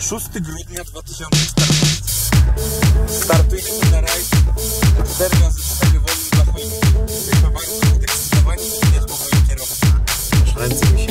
6 grudnia 2014. Startujemy na rajd 4 razy 4 wolny dla choinki. Jesteśmy bardzo podekscytowani i nie moim kierowcy. Ręce mi się